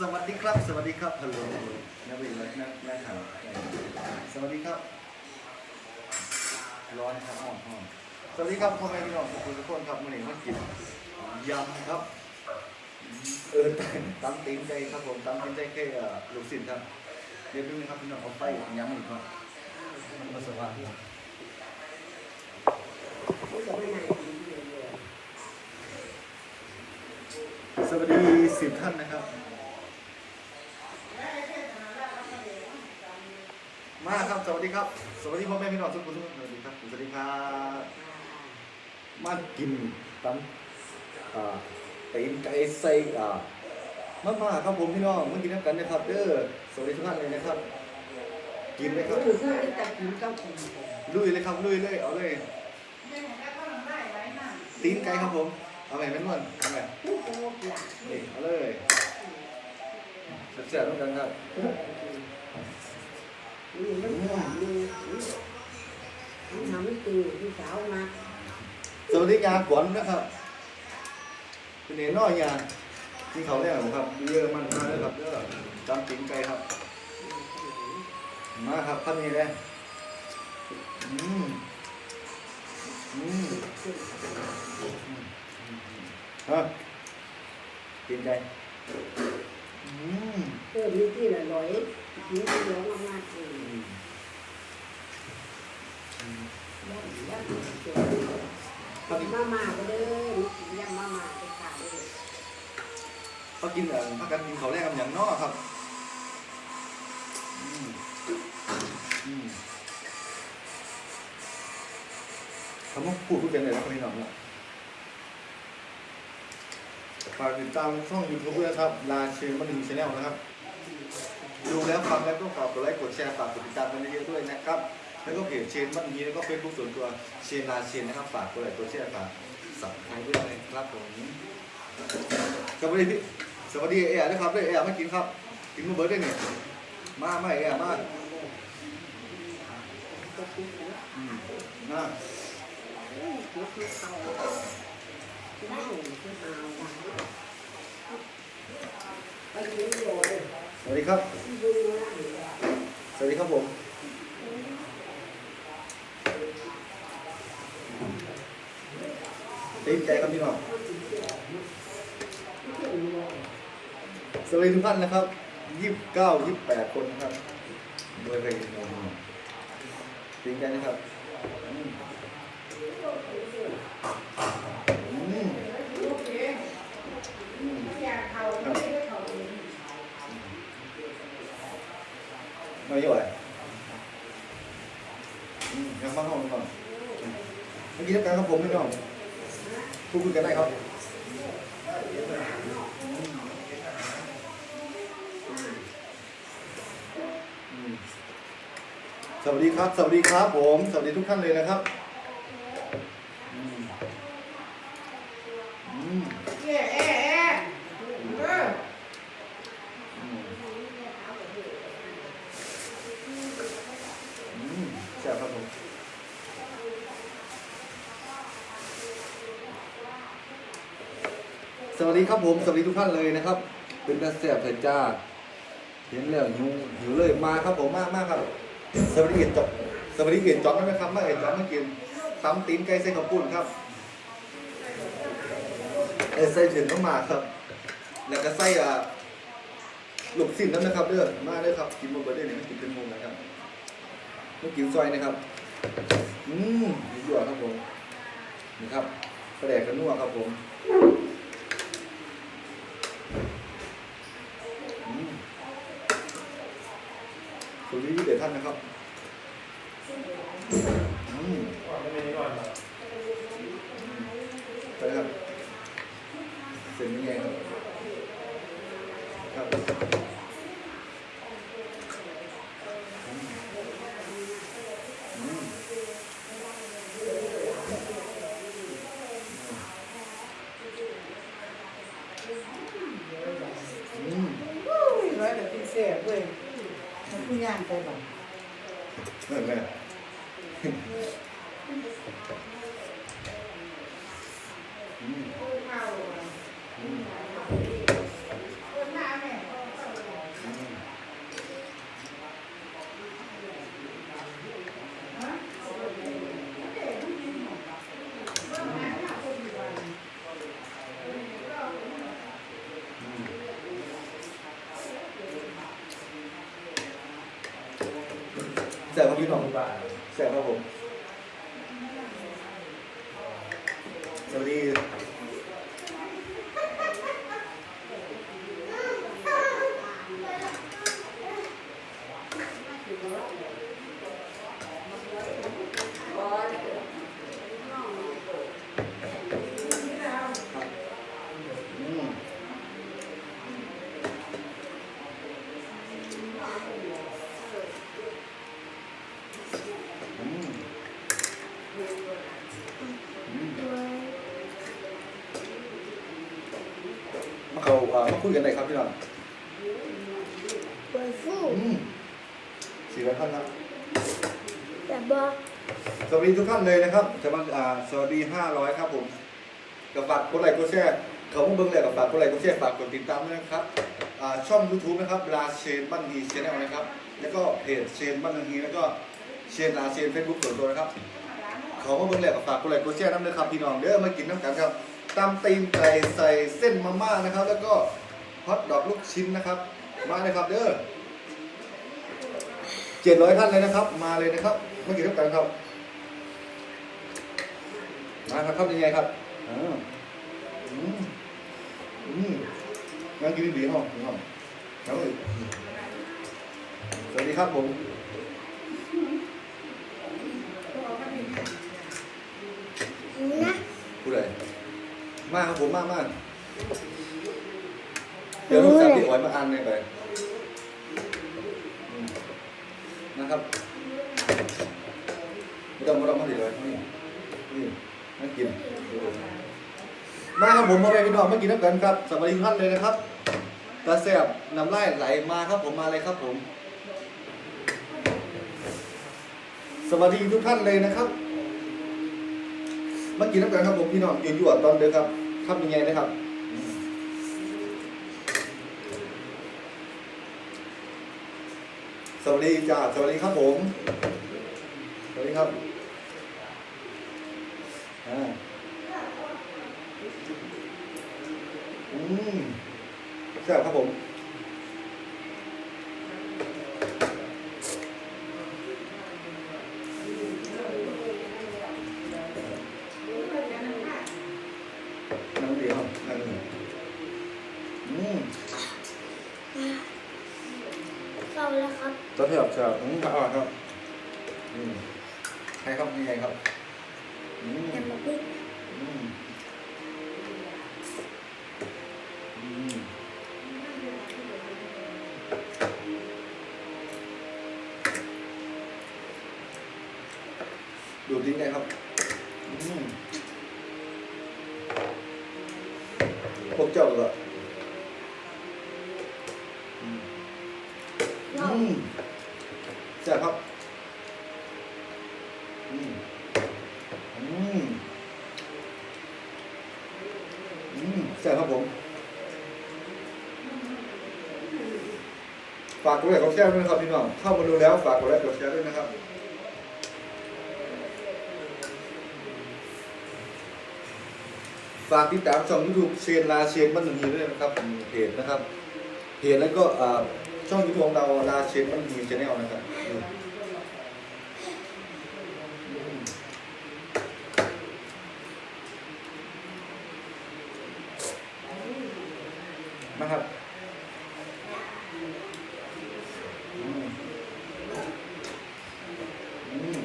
สวัสดีครับ สวัสดีครับฮัลโหลนักบินนักนักนักข่าวสวัสดีครับ ร้อนครับห้อนห้อนสวัสดีครับพ่อแม่พี่น้องทุกคนทุกคนครับมื่อนี้มากินยำครับเออตำตีนใจครับผมตำตีนใจแค่ลูกศิษย์ครับเดี๋ยวดูนะครับพี่น้องเอาไปยำอีกครับมันมาสว่างสวัสดีสิบท่านนะครับ มาครับสวัสดีครับสวัสดีพ่อแม่พี่น้องทุกคนทุกคนสวัสดีครับสวัสดีครับมากินตำอ่าตีนไก่ใส่อ่ามามาครับผมพี่น้องมากินน้ำกันนะครับเด้อสวัสดีทุกท่านเลยนะครับ กินเลยครับคือคือตะกินกับผมลุยเลยครับลุยเลยเอาเลยตีนไก่ครับผมเอาไหมแม่นวลเอาไหมผู้โกงหลักนี่เอาเลยแซ่บๆต้องกันครับ นี่มันหวานดูมันทำให้ตื่นที่สาวมาสวัสดีงานขวัญนะครับเป็นเห็นน้อยงานที่เขาเรียกผมครับเยอะมันมากเลยครับเด้อจำติงไก่ครับ มาครับข้าวนี้เลยอืมอืมฮะติงไก่อืมเพิ่มนิดที่ละร้อย นี่ก็ร้องมากๆเองอืมย่ำย่ำเจ๋งมามาก็เด้อย่ำมามาไปขายเลยเขากินเอ่พักกันกินเขาวแรกกันอย่างนอกครับอืมอืมคำว่าพูดพูดเป็นเลยนะครับพี่น้องนะฝากติดตามช่องยูทูบด้วยนะครับ ลาเชมันดีชาแนลนะครับ ดูแล้วฟังแล้วก็ฝากกดไลค์กดแชร์ฝากกดติดตามกันเยอะๆด้วยนะครับ แล้วก็เพจเชนมันดีแล้วก็เฟซบุ๊กส่วนตัวเชนลาเชนนะครับฝากกดไลค์กดแชร์ฝากสับไครต์ด้วยนะครับผมสวัสดีพี่สวัสดีเอ๋นะครับด้วยเอ๋มากินครับกินมือเบิร์ดได้เนี่ยมาไม่เอ๋มาอืมาเอ้ยคิดคือเขาที่นั่งที่หาวไปยืนโย สวัสดีครับ สวัสดีครับผมตีนใจครับพี่น้อง สวัสดีทุกท่านนะครับยี่สิบเก้ายี่สิบแปดคนนะครับโดยไปมองจริงใจนะครับอืมอืมอืมครับ ไม่ย่อยอืมยังมาห้องก่อนเมื่อกี้นักการครับผมไม่ต้องพูดคุยกันได้ครับสวัสดีครับ สวัสดีครับผม สวัสดีทุกท่านเลยนะครับอืมอืม เอ๊ะเอ๊ะเอ๊ะเออ อืมอืมแซ่บครับผมส วัสดีครับผมสวัสดีทุกท่านเลยนะครับ เป็นตาแซ่บเลยจ้าเห็นแล้วหิวหิวเลยมาครับผมมากมากครับสวัสดีเอ็ดจอบสวัสดีเอ็ดจอบได้ไหมครับมาเอ็ดจอบมากินตำตีนไก่ใส่ข้าวปุ้นครับเอยใส่ถึงต้องมาครับ แล้วก็ใส่อ่าหลบสิ้นน้ำนะครับเด้อมาเด้อครับกินหมดเบอร์เด้อเนี่ยไม่กินเป็นมุมนะครับไม่กินซอยนะครับอืมดีกว่าครับผมนี่ครับกระแดกกระนัวครับผม นี้เดี๋ยวท่านนะครับอืมไปครับเสร็จยังไงครับ ครับอืมอืม อุ้ยร้อยแต่พิเศษเว้ยมันผู้ย่างไปบ่ แม่แม่อืมข้าวอะอืมเออหน้าแม่ แซ่บครับพี่น้องแซ่บครับผมสวัสดีอืม อืมอืม มาเขาอ่ามาคุยกันหน่อยครับพี่น้องเปิดฟูอืมสี่ร้อยท่านครับแต่บอกสวัสดีทุกท่านเลยนะครับสวัสดีอ่าสวัสดีห้าร้อยครับผมกับฝากกดไลค์กดแชร์เขาเพิ่งเบิ่งเลยกับฝากกดไลค์กดแชร์ฝากกดติดตามด้วยนะครับอ่าช่อง YouTube นะครับลาเชนบ้านดีชแนลนะครับ แล้วก็เพจเชนบ้านดีแล้วก็เชนลาเชนเฟซบุ๊กส่วนตัวนะครับเขามาเบิ่งแหลกกับฝากกดไลค์กดแชร์น้ำเด้อครับพี่น้องเด้อมากินน้ำกันครับ ตำตีนไก่ใส่เส้นมาม่านะครับ แล้วก็ฮอทดอกลูกชิ้นนะครับ มาเลยครับเด้อเจ็ดร้อยท่านเลยนะครับ มาเลยนะครับมากินน้ำกันครับมาครับครับยังไงครับอ่าอืมอืมงั้นกินดีห้องห้องแล้วสวัสดีครับผม นะ ผู้ใด มากครับผมมากมากเดี๋ยวลูกสาวพี่อ๋อยมาอ่านเลยไปอืมนะครับไม่ต้องไม่ต้องมาดีเลยนี่นี่มากิน มาครับผมมาไปพี่น้องมากินน้ำกันครับสวัสดีทุกท่านเลยนะครับตาแสบน้ำลายไหลมาครับผมมาเลยครับผม สวัสดีทุกท่านเลยนะครับมากินน้ำกันครับผมพี่น้องอยู่ๆตอนเด้อครับ ทำยังไงนะครับสวัสดีจ้าสวัสดีครับผม สวัสดีครับอ่าอืมใช่ครับผม แล้วครับตอนที่แบบจะอืมอร่อยครับอืมใคร จ้ะครับอืมอืมอืมดูดิ้งไงครับอืมพวกเจ้าเหรออืมอืมแซ่ครับผมฝากกดไลค์กดแชร์ด้วยนะครับพี่น้องเข้ามาดูแล้วฝากกดไลค์กดแชร์ด้วยนะครับฝากติดตามช่องยูทูบเชนลาเชนบ้านหนึ่งฮีด้วยนะครับเพจนะครับเพจแล้วก็ช่องยูทูบของเราลาเชนบ้านหนึ่งฮีชาแนลนะครับอืมอืม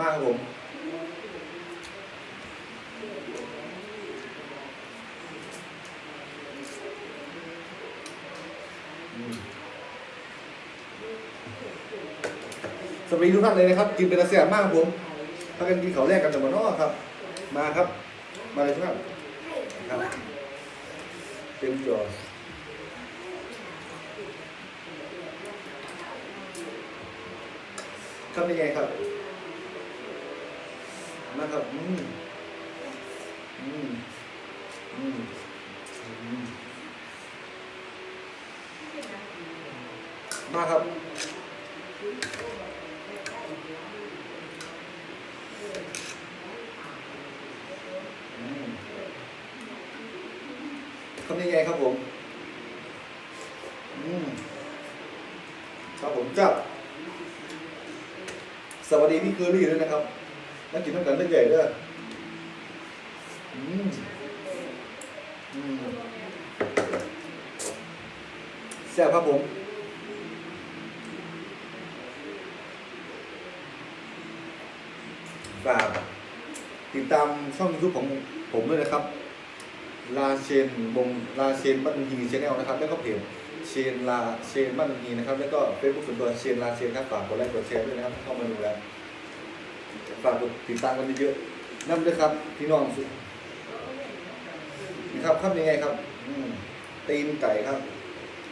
มากครับผมอืมสวัสดีทุกท่านเลยนะครับ กินเป็นอาเซียนมากครับผมพากันกินเขาแรกกันจากบ้านอกครับ มาครับ มาเลยทุกท่านครับเต็มจอทำยังไงครับ แล้วก็อืมอืมอืมอืมมาครับทำยังไงครับผม อืมครับผมจับ สวัสดีพี่เคอรี่ด้วยนะครับ นักกินน้ำกันเรื่องใหญ่เด้ออืมอืมแซ่บครับผมฝากติดตามช่องยูทูบของผมด้วยนะครับ ลาเชนบงลาเชนบัตฮีชแนลนะครับ แล้วก็เพจเชนลาเชนบัตฮีนะครับ แล้วก็เฟซบุ๊กส่วนตัวเชนลาเชนครับฝากกดไลค์กดแชร์ด้วยนะครับ เข้ามาดูแล้ว ฝากกดติดตามกันเยอะๆนั่นด้วยครับ พี่น้องสุดนี่ครับครับยังไงครับอืมตีนไก่ครับ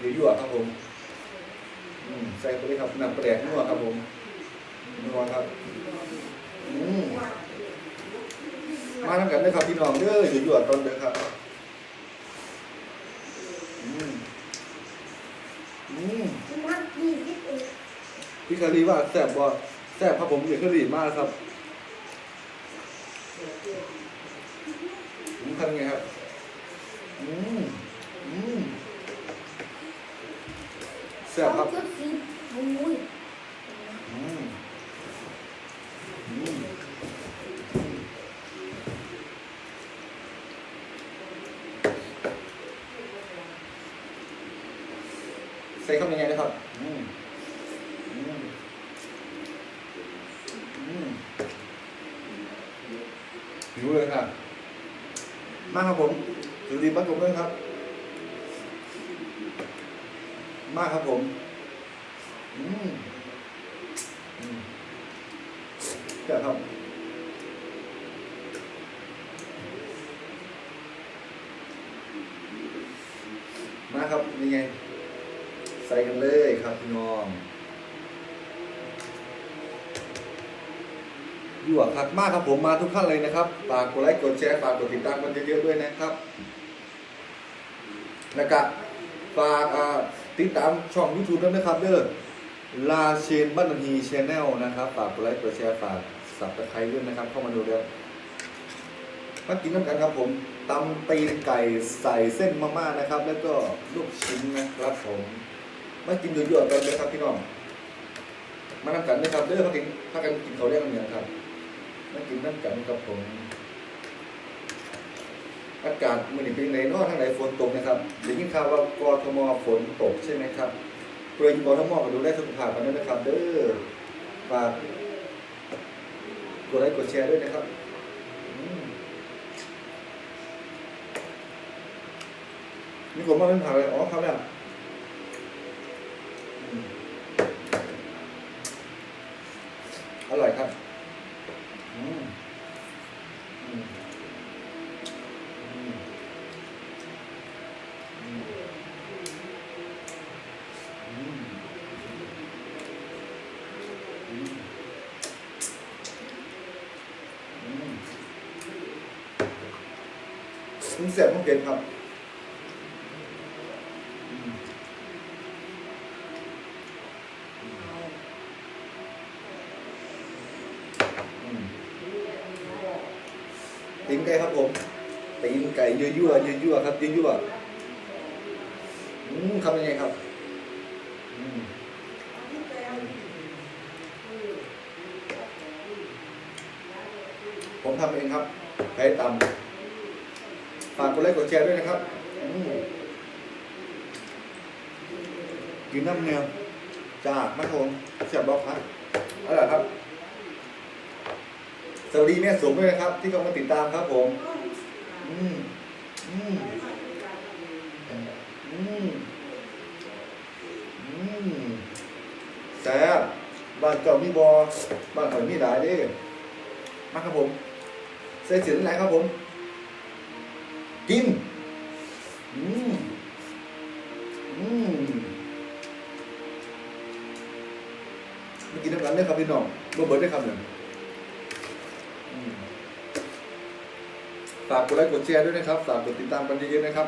ยั่วๆครับผมอืมใส่ไปเลยครับน้ำปลาแดกนัวครับผมนัวครับอืมมาทำกันเลยครับพี่น้องเด้ออยู่อยู่ตอนเด้อครับอืมอืมนักดีที่สุดพี่คารีว่าแซ่บบ่ แซ่บครับผมพี่คารีมากครับผมทำไงครับ อืม อืมแซ่บครับ อุ้ย อืมอืมใส่เข้าไปยังไงนะครับ อืมอืมอืมหิวเลยค่ะ มาครับผมสวัสดีบ้านผมด้วยครับ มาครับผม อืม อืมเดี๋ยว ครับมาครับนี่ไง ใส่กันเลยครับพี่น้องยั่วคักมากครับผมมาทุกท่านเลยนะครับฝากกดไลค์กดแชร์ฝากกดติดตามกันเยอะๆด้วยนะครับแล้วก็ฝากติดตามช่อง YouTube ด้วยนะครับเด้อลาเชนบ้านฮีชแนลนะครับ ฝากกดไลค์กดแชร์ฝาก สับตะไคร้ด้วยนะครับ เข้ามาดูแล้วมากินน้ำกันครับผมตำตีนไก่ใส่เส้นมาม่านะครับ แล้วก็ลูกชิ้นนะครับผมมากินเยอะๆกันเลยครับพี่น้องมาน้ำกันนะครับเด้อมากินพากันกินเขาเรียกกันเนี่ยครับมากินน้ำกันครับผมอากาศมันเป็นในนอกทางไหนฝนตกนะครับเดี๋ยวยิ่งข่าวว่ากรทมฝนตกใช่ไหมครับเพื่อนกทมก็ดูแลสุขภาพกันด้วยนะครับ เด้อฝาก กดไลค์กดแชร์ด้วยนะครับนี่ผมมาเป็นผักเลยอ๋อครับเเสียบมันเผ็ดครับตีนไก่ครับผมตีนไก่ยั่วยั่วยั่วยั่วครับยั่วยั่วๆอืมทำยังไงครับผมทำเองครับใช้ตำ ฝากกดไลค์กดแชร์ด้วยนะครับกินน้ำเนียวจากมะโขงเสียบล็อกครับอร่อยครับ สวัสดีแม่สมด้วยนะครับ ที่เข้ามาติดตามครับผม อืมอืมอืมอืมแซ่บบ้านเจ้ามีบอบ้านข่อยมีหลายเด้มาครับผมใส่เสียงอะไรครับผม กิน อืม อืมมากินน้ำกันเลยครับพี่น้องบ่เบิร์ดได้ครับหนึ่งฝากกดไลค์กดแชร์ด้วยนะครับ ฝากกดติดตามกันเยอะๆนะครับ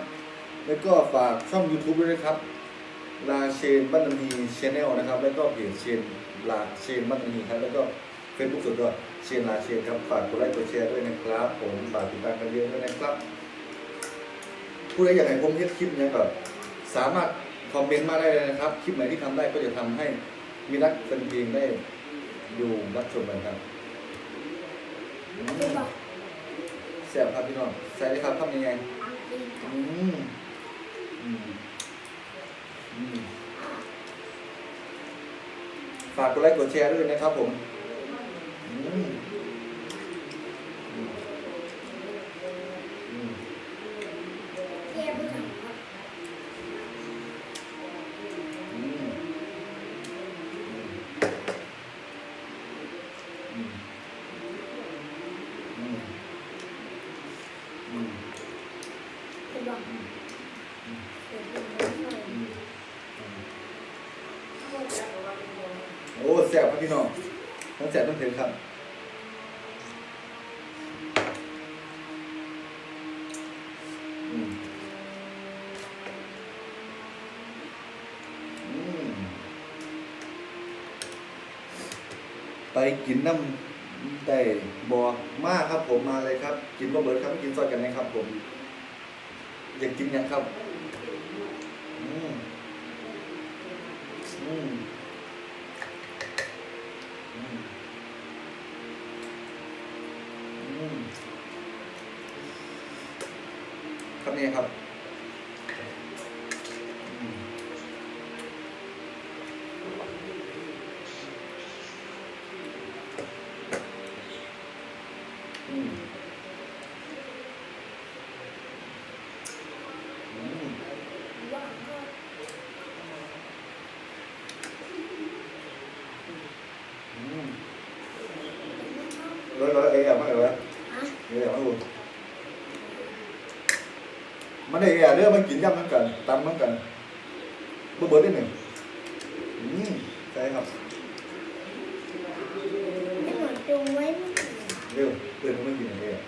แล้วก็ฝากช่อง YouTube ด้วยนะครับ ลาเชนบัตนีชแนลนะครับ แล้วก็เพจเชนลาเชนบัตนีครับแล้วก็เฟซบุ๊กส่วนตัวเชนลาเชนครับ ฝากกดไลค์กดแชร์ด้วยนะครับ ผม ฝากติดตามกันเยอะด้วยนะครับ ผู้ใดอยากให้ผมเฮ็ดคลิปเนี่ยก็สามารถคอมเมนต์มาได้เลยนะครับ คลิปไหนที่ทำได้ก็จะทำให้มีนักเป็นเพลงได้ดูรับชมกันครับอืมเสียบอกแซ่บครับพี่น้องใส่เลยครับทำยังไงอืมอืมอืมฝากกดไลค์กดแชร์ด้วยนะครับผมอืมอืมอืม เทียบไม่ถึงครับ อืมอืมอืมอืม เดี๋ยวบอกเดี๋ยวบอกเดี๋ยวบอก อืมโอ้แซ่บครับพี่น้องทั้งแซ่บทั้ง เผ็ดครับ อืมไปกินน้ำได้บอกมากครับผมมาเลยครับ กินบะเบิดครับกินซอยกันนะครับผม อยากกินยังครับ อืมอืมอืมอืมครับนี่ครับอืมอืมอืม ว่าก็ อืมร้อยร้อยเอ๋อะมาเหรอ อะ เอ๋อะมาดูมันได้เอ๋อะเรื่องมันกินย่ำเหมือนกันตำเหมือนกันเบอร์เบอร์ได้หนึ่งอืมใช่ครับ ไม่ เหมือนจงไว้ไม่ถึงเร็วเพื่อนไม่กินอะไรอะ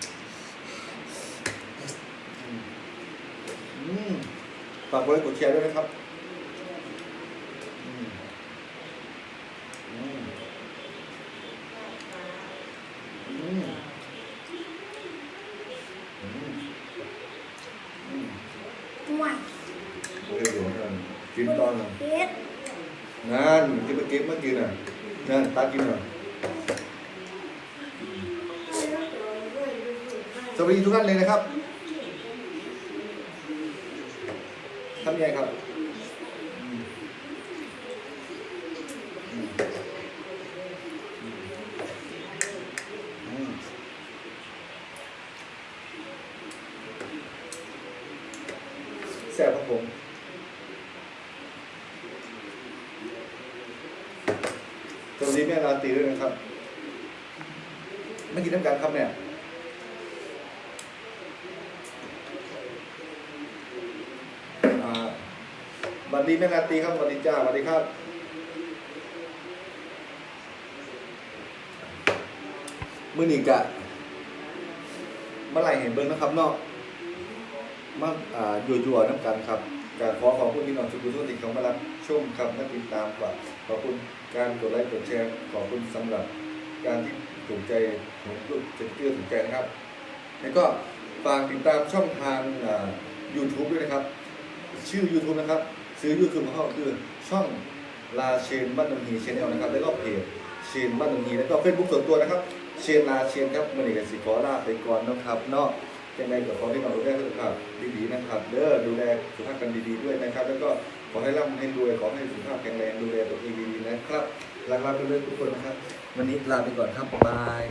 อืมฝากกดไลค์กดแชร์ด้วยนะครับอืมอืมอืมอืมอืม หวาน โอเคเดี๋ยวกันกินตอนนั้น เผ็ด นั่นที่เมื่อกี้เมื่อกี้น่ะนั่นตากินน่ะสวัสดีทุกท่านเลยนะครับทำยังไงครับแซ่บครับผม สวัสดีแม่ราตรีด้วยนะครับไม่กินน้ำกันครับเนี่ยอ่าสวัสดีแม่ราตรีครับสวัสดีจ้าสวัสดีครับมือหนีกะเมื่อไหร่เห็นเบิ้งนะครับเนาะมาอ่ายั่วๆน้ำกันครับกขอขอบคุณพี่น้องทุกท่านที่เข้ามารับ ชมครับและติดตามกว่าขอบคุณการกดไลค์กดแชร์ขอบคุณสำหรับการที่ถูกใจของลูกจะเชื่อถูกใจนะครับ แล้วก็ฝากติดตามช่องทางอ่า YouTube ด้วยนะครับ ชื่อ YouTube นะครับซื้อ YouTube ของเขาคือช่องลาเชนบ้านดงฮีชแนลนะครับ แล้วก็เพจเชนบ้านดงฮีแล้วก็เฟซบุ๊กส่วนตัวนะครับเชนลาเชนครับมันเอกสิขอลาไปก่อนนะครับเนาะยังไงก็ขอให้เราดูแลสุขภาพดีๆนะครับเด้อดูแลสุขภาพกันดีๆด้วยนะครับ แล้วก็ ขอให้ร่ำให้รวยขอให้สุขภาพแข็งแรงดูแลตัวเองดีๆนะครับรักๆไปเลยทุกคนนะครับ วันนี้ลาไปก่อนครับบาย